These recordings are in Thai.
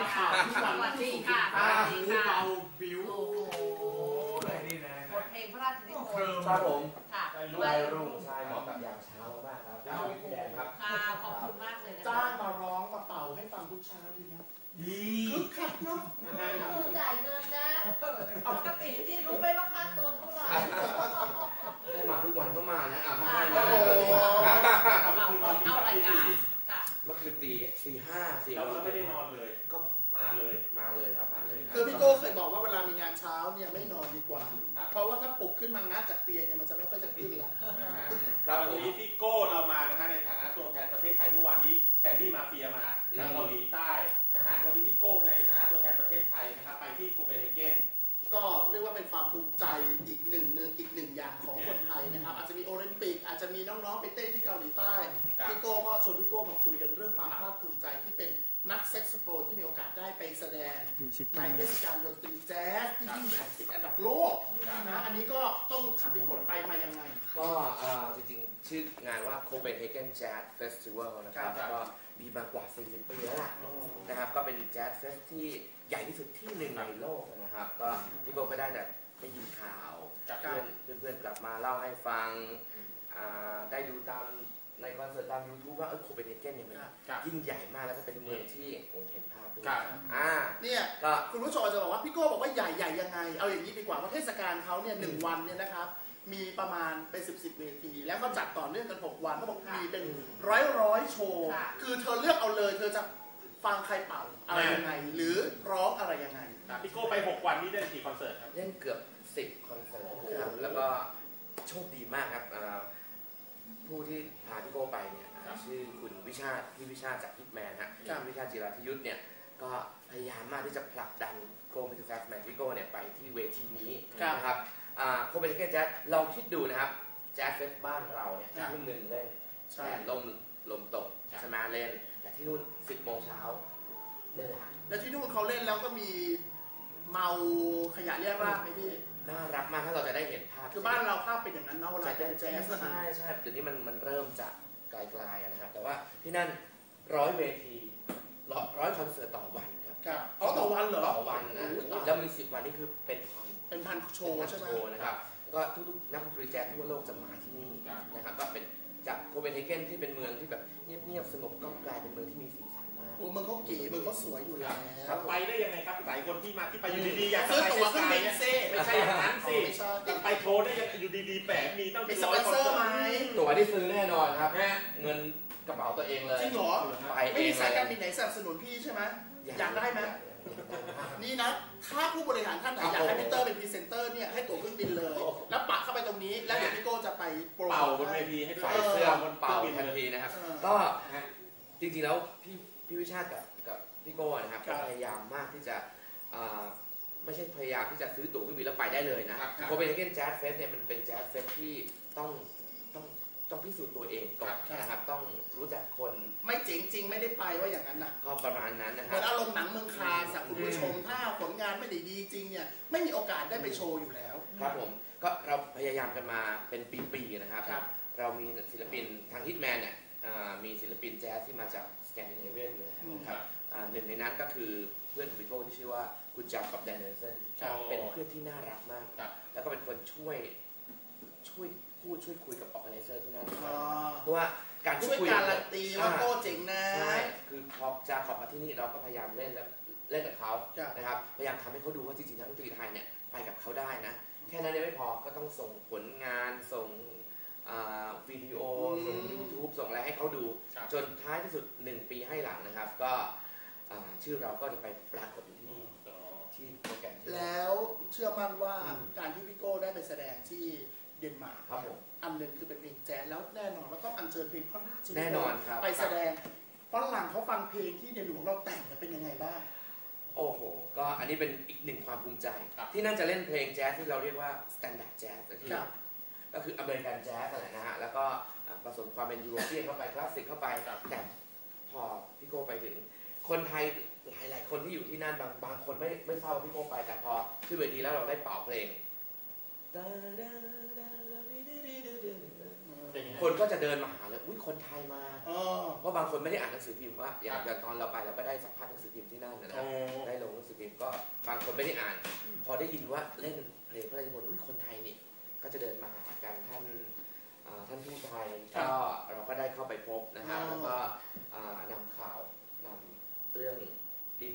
มาข่าวทุกวันสวัสดีค่ะอ่าสวัสหูดีค่ะเบาบิวโอ้โหเลยนี่นะบทเพลงพระราชนิพนธ์ครับผมค่ะไล่รุ่งใช่เหมาะกับยามเช้ามากครับพี่วิทยาครับค่ะขอบคุณมากเลยนะจ้าคะงมาร้องมาเป่าให้ฟังทุกเช้าดีนะดีคึกคักเนาะคือจ่ายเงินนะปกติที่รู้ไหมว่าค่าตัวเท่าไหร่ได้มาทุกวันก็มานะอะค่ะให้เมาอาก่อนเข้ารายการค่ะเมื่อคืนตีตีห้าสี่เราโมงไม่ได้นอนเลยก็มาเลยมา เลยครับมาเลยรับคือพี่โก้เคยบอกว่าเวลามีงานเช้าเนี่ยไม่นอนดีกว่า ครับ เพราะว่าถ้าปลุกขึ้นมางัดจากเตียงเนี่ยมันจะไม่ค่อยจะขึ้นละครับวันผมนี้พี่โก้เรามานะฮะในฐานะตัวแทนประเทศไทยเมื่อวานนี้แคนดี้มาเฟียมาจากเกาหลีใต้นะฮะวันนี้พี่โก้ในฐานะตัวแทนประเทศไทยนะครับไปที่โคเปนเฮเกน ก็เรียกว่าเป็นความภูมิใจอีกหนึ่งหนึ่งอีกหนึ่งอย่างของคนไทยนะครับ อาจจะมีโอลิมปิกอาจจะมีน้องๆไปเต้นที่เกาหลีใต้ครับ พี่โก้ก็ชวนพี่โก้มาคุยกันเรื่องความภาคภูมิใจที่เป็น นักเซ็กซ์โปรที่มีโอกาสได้ไปแสดงในเทศกาลดนตรีแจ๊สที่ยิ่งใหญ่ติดอันดับโลกนะอันนี้ก็ต้องถามพี่กดไปมายังไง ก็เอ่อจริงๆ ชื่องานว่า Copenhagen Jazz Festival นะครับครับก็มีมากว่า 40 ปีแล้วล่ะนะครับก็เป็นแจ๊สเฟสที่ใหญ่ที่สุดที่หนึ่งในโลกนะครับ ก็พี่โบก็ได้แต่ได้ยินข่าวครับเพื่อนเพื่อนๆกลับมาเล่าให้ฟังอ่าได้ดูตาม ในคอนเสิร์ตตาม YouTube ว่าเออโคเปนเฮเกนเนี่ยมันครับยิ่งใหญ่มากแล้วก็เป็นเมืองที่ผมเห็นภาพด้วยครับ อ่า เนี่ยก็ คุณผู้ชมอาจจะบอกว่าพี่โก้บอกว่าใหญ่ใหญ่ยังไง เอาอย่างนี้ดีกว่าว่าเทศกาลเขาเนี่ยหนึ่งวันเนี่ยนะครับ มีประมาณเป็นสิบสิบเวที แล้วก็จัดต่อเนื่องกันหกวันเขาบอกมีเป็นร้อยร้อยโชว์ค่ะ คือเธอเลือกเอาเลย เธอจะฟังใครเป่าอะไรยังไง หรือร้องอะไรยังไง ครับพี่โก้ไป 6 วันนี้ได้กี่คอนเสิร์ตครับ เล่นเกือบ 10 คอนเสิร์ตนะครับแล้วก็โชคดีมากครับอ่า ผู้ที่พาพี่โก้ไปเนี่ยครับชื่อคุณวิชาติพี่วิชาติจากพิทแมนฮะครับ พี่วิชาติจิราธิยุทธเนี่ยก็พยายามมากที่จะผลักดันโกมิทแฟสแมนพี่โก้เนี่ยไปที่เวทีนี้ครับนะครับโคเปนเฮเกนแจ๊สลองคิดดูนะครับแจ๊สเฟสบ้านเราเนี่ยครับ ทุ่มหนึ่งเล่นใช่ แต่ลมลมตกใช่ไหมเล่น แต่ที่นู่น10โมงเช้าเล่นละ แล้วที่นู่นเขาเล่นแล้วก็มีเมาขยะเรียราดไหมพี่ น่ารักมากถ้าเราจะได้เห็นภาพคือบ้านเราภาพเป็นอย่างนั้นเนาะเวลาเป็นแจ๊สนะใช่ใช่เดี๋ยวนี้มันมันเริ่มจะไกลๆอะนะครับแต่ว่าที่นั่นร้อยเวทีร้อยร้อยคอนเสิร์ตต่อวันครับครับเอาต่อวันเหรอต่อวันนะโอ้โหตายแล้วมีสิบวันนี่คือเป็นพันเป็นพันโชว์ใช่ไหมโชว์นะครับก็ทุกๆนักดนตรีแจ๊สทั่วโลกจะมาที่นี่ครับนะครับก็เป็นจากโคเปนเฮเกนที่เป็นเมืองที่แบบเงียบๆสงบก็กลายเป็นเมืองที่มีสีสันมากโอ้เมืองเขาเก๋เมืองเขาสวยอยู่แล้วครับไปได้ยังไงครับหลายคนที่มาที่ไปอยู่ดีๆอยากจะซื้อไปตั๋วเครื่องบินเนี่ยเซ่ไม่ ใช่อย่างนั้นสิไม่ใช่ ไปโชว์ได้ยังไงอยู่ดีๆแปะมีตั้งมีเป็นสร้ปออยนคอนเซอเสิร์ร์ไหมตตั๋วที่ซื้อแน่นอนครับฮะ เงินกระเป๋าตัวเองเลยจริงเหรอ ไปเองไม่มีสายการเลบินไหนสนับสนุนพี่ใช่ไหมอยากได้ไหมอยากได้มากนี่นะ ถ้าผู้บริหารท่านไหนอยากให้พีเตอร์เป็นพรีเซนเตอร์เนี่ยให้ตั๋วเครื่องบินเลย แล้วปักเข้าไปตรงนี้ แล้วเดี๋ยวพี่โก้จะไปโปรโมทเป่าบนเวทีให้ด้วยใส่เสื้อบนเป่าทันทีนะครับเออก็จริงๆแล้วพี่พี่วิชาติกับกับพี่โก้นะครับครัก็บพยายามมากที่จะอ่า ไม่ใช่พยายามที่จะซื้อตั๋วเครื่องบินแล้วไปได้เลยนะครับครับ โคเปนเฮเกนแจ๊สเฟสเนี่ยมันเป็นแจ๊สเฟสที่ต้องต้องต้องพิสูจน์ตัวเองก่อนครับ นะครับต้องรู้จักคนไม่เจ๋งจริงไม่ได้ไปว่าอย่างนั้นน่ะก็ประมาณนั้นนะเหคมืรัอบนอารมณ์หนังเมืองคานสักคุณผู้ชมถ้าผลงานไม่ได้ดีจริงเนี่ยไม่มีโอกาสได้ไปโชว์อยู่แล้ว ครับผมก็เราพยายามกันมาเป็นปีๆนะครับ ครับ เรามีศิลปินทางฮิตแมนเนี่ยอ่ามีศิลปินแจ๊สที่มาจากสแกนดิเนเวียอยู่แล้วนะครับอ่า หนึ่งในนั้นก็คือเพื่อนของพี่โก้ที่ชื่อว่าคุณจับกับแดนเนลเซนครับเป็นเพื่อนที่น่ารักมากครับแล้วก็เป็นคนช่วยช่วยพูดช่วยคุยกับออ g a แก z เซอร์ที่นั่นอ๋อเพราะว่าการพูดช่วยคุยการันตีว่าโก้เจ๋งนะใช่คือพอจะขอบมาที่นี่เราก็พยายามเล่นแล้วเล่นกับเขาครับนะครับพยายามทำให้เขาดูว่าจริงๆนักดนตรีไทยเนี่ยไปกับเขาได้นะ แค่นั้นยังไม่พอก็ต้องส่งผลงานส่งอ่าวิดีโอส่ง YouTube ส่งอะไรให้เขาดูครับจนท้ายที่สุด 1 ปีให้หลังนะครับ ก็อ่า ชื่อเราก็จะไปปรากฏอยู่ที่ที่โปรแกรมที่ แล้วเชื่อมั่นว่าอืมการที่พี่โก้ได้ไปแสดงที่เดนมาร์กครับผมอันหนึ่งคือเป็นเพลงแจ๊สแล้วแน่นอนว่าต้องอัญเชิญเพลงพระราชนิพธ์แน่นอนครับ ไปแสดงฝรั่งเขาฟังเพลงที่ในหลวงเราแต่งเนี่ยเป็นยังไงบ้าง โอ้โห ก็อันนี้เป็นอีกหนึ่งความภูมิใจ ครับที่นั่นจะเล่นเพลงแจ๊สที่เราเรียกว่าสแตนดาร์ดแจ๊สก็คือครับ ก็คืออเมริกันแจ๊สนั่นแหละนะฮะ แล้วก็อ่าผสมความเป็นยูโรเปียนเข้าไปคลาสสิกเข้าไป แต่พอพี่โก้ไปถึง คนไทยหลาย ๆ คนที่อยู่ที่นั่นบางบางคนไม่ไม่ทราบว่าพี่โก้ไปแต่พอขึ้นเวทีแล้วเราได้เป่าเพลงเป็นยังไงคนก็จะเดินมาหาเลยอุ้ยคนไทยมาอ๋อเพราะบางคนไม่ได้อ่านหนังสือพิมพ์ว่าอย่างอย่างตอนเราไปเราก็ได้สัมภาษณ์หนังสือพิมพ์ที่นั่นนะนะโอ้ได้ลงหนังสือพิมพ์ก็บางคนไม่ได้อ่าน พอได้ยินว่าเล่นเพลงพระราชนิพนธ์อุ้ยคนไทยนี่ก็จะเดินมาหากันท่านอ่าท่านทูตไทยก็เราก็ได้เข้าไปพบนะฮะแล้วก็อ่านำข่าวนำ เรื่อง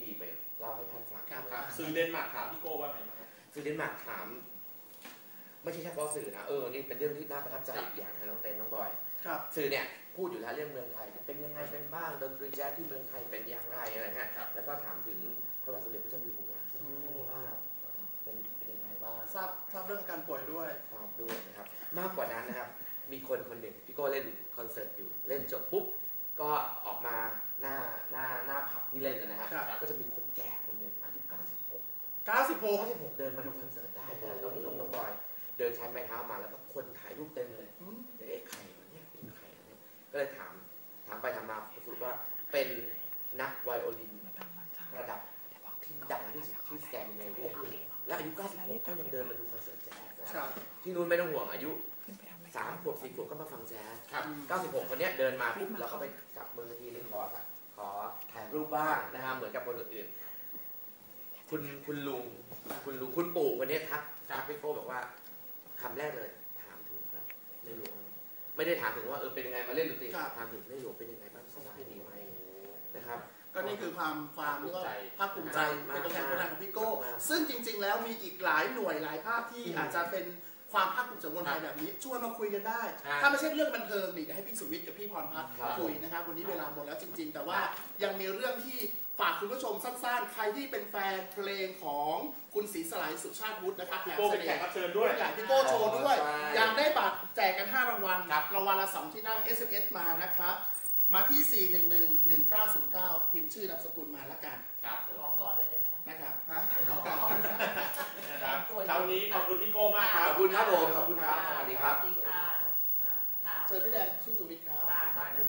ดีๆไปเล่าให้ท่านฟังครับครับสื่อเดนมาร์กถามพี่โก้ว่าไงบ้างครับสื่อเดนมาร์กถาม ไม่ใช่เฉพาะสื่อนะเออนี่เป็นเรื่องที่น่าประทับใจอีกอย่างนะน้องเต้นน้องบอย ครับ สื่อเนี่ยพูดอยู่แล้วเรื่องเมืองไทยเป็นยังไงเป็นบ้างดนตรีแจ๊สที่เมืองไทยเป็นอย่างไรอะไรฮะครับแล้วก็ถามถึงพระบาทสมเด็จพระเจ้าอยู่หัวว่าเป็นเป็นยังไงบ้างทราบทราบเรื่องอาการป่วยด้วยความด้วยนะครับ มากกว่านั้นนะครับ มีคนคนหนึ่งพี่โก้เล่นคอนเสิร์ตอยู่เล่นจบปุ๊บ ก็ออกมาหน้าหน้าหน้าผับที่เล่นนะฮะครับ ก็จะมีคนแก่คนหนึ่งอายุ96 96 96เดินมาดูคอนเสิร์ตได้นะน้องน้องน้องบอย เดินใช้ไม้เท้ามาแล้วก็คนถ่ายรูปเต็มเลย อืมเอ๊ะใครวะเนี่ยเป็นใครวะเนี่ยก็เลยถามถามไปถามมาสรุปว่าเป็นนักไวโอลินระดับที่ดังที่สุดที่สแกนดิเนเวียและอายุ96ก็ยังเดินมาดูคอนเสิร์ตแจ๊สนะคครัรับบที่นู้นไม่ต้องห่วงอายุสาม ขวบสี่ขวบก็มาฟังแจ๊สครับ96 คนเนี้ยเดินมาปุ๊บแล้วก็ไปจับมือทีนึงขอขอถ่ายรูปบ้างนะฮะเหมือนกับคนอื่นๆคุณคุณลุงคุณลุงคุณปู่คนเนี้ยทักทักพี่โก้บอกว่าคำแรกเลย ถามถึงพระในหลวงไม่ได้ถามถึงว่าเออเป็นยังไงมาเล่นดนตรีครับถามถึงในหลวงเป็นยังไงบ้างสบายดีไหมนะครับก็นี่คือความความเรียกว่าภาคภูมิใจมากเป็นตัวแทนคนไทยของพี่โก้มากซึ่งจริง ๆ แล้วมีอีกหลายหน่วยหลายภาคที่อืมอาจจะเป็น ความภาคภูมิใจของคนไทยแบบนี้ชวนมาคุยกันได้ครับถ้าไม่ใช่เรื่องบันเทิงนี่เดี๋ยวให้พี่สุวิทย์กับพี่พรพัฒน์ครับคุยนะครับวันนี้เวลาหมดแล้วจริง ๆ แต่ว่ายังมีเรื่องที่ฝากคุณผู้ชมสั้นๆ ใครที่เป็นแฟนเพลงของคุณศรีสลายสุชาติวุฒินะครับพี่โก้เป็นแขกรับเชิญด้วยอยากพี่โก้โชว์ด้วย ใช่ อยากได้บัตรแจกกัน 5 รางวัลครับรางวัลละ 2 ที่นั่ง s อ s มานะครับ มาที่ 411 1909 พิมพ์ชื่อนามสกุลมาแล้วกันครับผมขอก่อนเลยได้ไหมคะนะครับฮะขอก่อนนะครับเช้านี้ขอบคุณพี่โก้มากคขรับอบคุณครับผมขอบคุณครับสวัสดีครับ สวัสดีค่ะ ค่ะ เชิญพี่แดงชื่อสุวิทย์ครับ ค่ะขอบคุณ